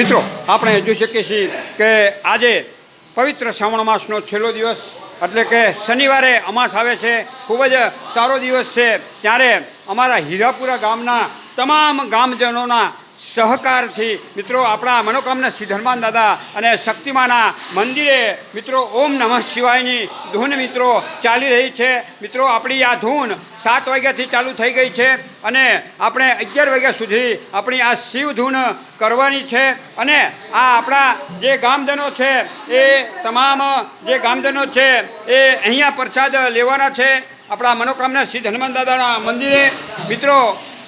મિત્રો, આપણે જોઈ શકીએ છીએ કે આજે પવિત્ર શ્રાવણ માસનો છેલ્લો દિવસ, એટલે કે શનિવારે અમાસ આવે છે, ખૂબ જ સારો દિવસ છે. ત્યારે અમારા હીરાપુરા ગામના તમામ ગામજનોના સહકારથી. મિત્રો, આપણા મનોકામના શ્રી હનુમાન દાદા અને શક્તિમાના મંદિરે, મિત્રો, ઓમ નમઃ શિવાયની ધૂન, મિત્રો, ચાલી રહી છે. મિત્રો, આપણી આ ધૂન સાત વાગ્યાથી ચાલુ થઈ ગઈ છે અને આપણે અગિયાર વાગ્યા સુધી આપણી આ શિવ ધૂન કરવાની છે અને આ આપણા જે ગામજનો છે, એ તમામ જે ગામજનો છે, એ અહીંયા પ્રસાદ લેવાના છે આપણા મનોકામના સિદ્ધ હનુમાન દાદાના મંદિરે. મિત્રો,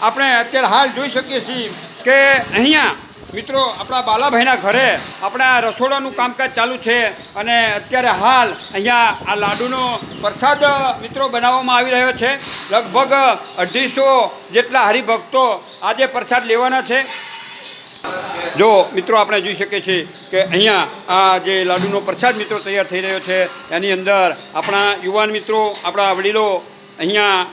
આપણે અત્યારે હાલ જોઈ શકીએ છીએ કે અહીંયા, મિત્રો, આપણા બાલાભાઈના ઘરે આપણા રસોડાનું કામકાજ ચાલુ છે અને અત્યારે હાલ અહીંયા આ લાડુનો પ્રસાદ, મિત્રો, બનાવવામાં આવી રહ્યો છે. લગભગ અઢીસો જેટલા હરિભક્તો આજે પ્રસાદ લેવાના છે. જો, મિત્રો, આપણે જોઈ શકીએ છીએ કે અહીંયા આ જે લાડુનો પ્રસાદ, મિત્રો, તૈયાર થઈ રહ્યો છે, એની અંદર આપણા યુવાન મિત્રો, આપણા વડીલો અહીંયા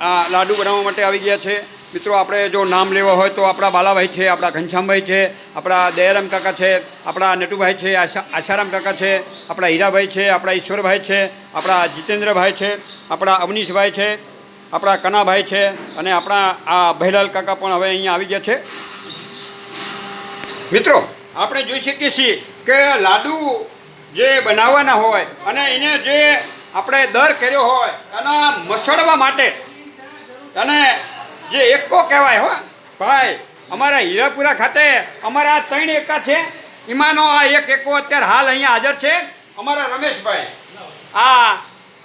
આ લાડુ બનાવવા માટે આવી ગયા છે. મિત્રો, આપણે જો નામ લેવા હોય તો આપણા બાલાભાઈ છે, આપણા ઘનશ્યામભાઈ છે, આપણા દયારામ કાકા છે, આપણા નટુભાઈ છે, આશા, આશારામ કાકા છે, આપણા હીરાભાઈ છે, આપણા ઈશ્વરભાઈ છે, આપણા જીતેન્દ્રભાઈ છે, આપણા અવનીશભાઈ છે, આપણા કનાભાઈ છે અને આપણા આ ભૈલાલ કાકા પણ હવે અહીંયા આવી ગયા છે. મિત્રો, આપણે જોઈ શકીએ છીએ કે લાડુ જે બનાવવાના હોય અને એને જે આપણે દર કર્યો હોય એના મસળવા માટે અને જે એકો કહેવાય હો. ભાઈ, અમારા હીરાપુરા ખાતે અમારા આ ત્રણ એકા છે. એમાંનો આ એક એકો અત્યારે હાલ અહીંયા હાજર છે. અમારા રમેશભાઈ. આ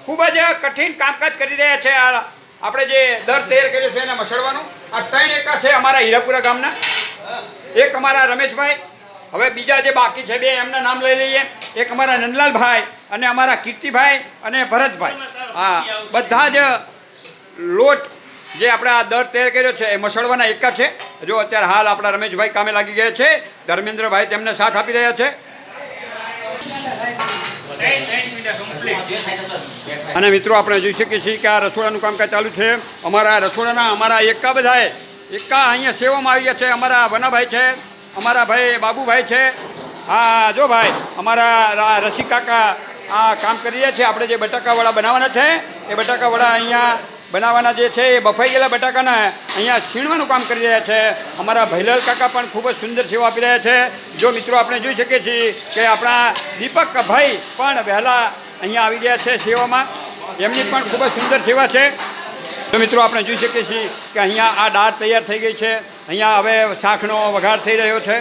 ખૂબ જ કઠિન કામકાજ કરી રહ્યા છે આ આપણે જે દર તૈયાર કર્યો છે એને મસળવાનું આ ત્રણ એકા છે અમારા હીરાપુરા ગામના. એક અમારા રમેશભાઈ. હવે બીજા જે બાકી છે બે એમના નામ લઈ લઈએ. એક અમારા નંદલાલભાઈ અને અમારા કીર્તિભાઈ અને ભરતભાઈ. હા, બધા જ લોટ જે આપણે આ દર તૈયાર કર્યો છે, એ મસળવાના એકા છે. જો અત્યારે હાલ આપણા રમેશભાઈ કામે લાગી ગયા છે, ધર્મેન્દ્રભાઈ તેમને સાથ આપી રહ્યા છે. અને મિત્રો, આપણે જોઈ શકીએ છીએ કે આ રસોડાનું કામકાજ ચાલુ છે. અમારા રસોડાના, અમારા એકા બધાએ એકા અહીંયા સેવામાં આવી ગયા છે. અમારા વનાભાઈ છે, અમારા ભાઈ બાબુભાઈ છે. હા, જો ભાઈ, અમારા રા- રસિક કાકા આ કામ કરી રહ્યા છે. આપણે જે બટાકાવાળા બનાવવાના છે, એ બટાકાવાળા અહીંયા બનાવવાના જે છે, એ બફાઈ ગયેલા બટાકાના અહીંયા છીણવાનું કામ કરી રહ્યા છે. અમારા ભૈલાલ કાકા પણ ખૂબ જ સુંદર સેવા આપી રહ્યા છે. જો મિત્રો આપણે જોઈ શકીએ છીએ કે આપણા દીપક ભાઈ પણ વહેલા અહીંયા આવી ગયા છે સેવામાં. એમની પણ ખૂબ જ સુંદર સેવા છે. તો મિત્રો આપણે જોઈ શકીએ છીએ કે અહીંયા આ દાળ તૈયાર થઈ ગઈ છે. અહીંયા હવે શાકનો વઘાર થઈ રહ્યો છે.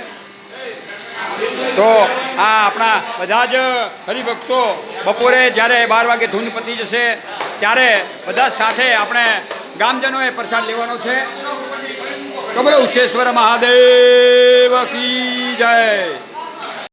તો આ આપણા બધા જ હરિભક્તો બપોરે જ્યારે બાર વાગે ધૂન પતી જશે ત્યારે બધા સાથે આપણે ગામજનોએ પ્રસાદ લેવાનો છે. કમળ ઉચ્ચેશ્વર મહાદેવ કી જય?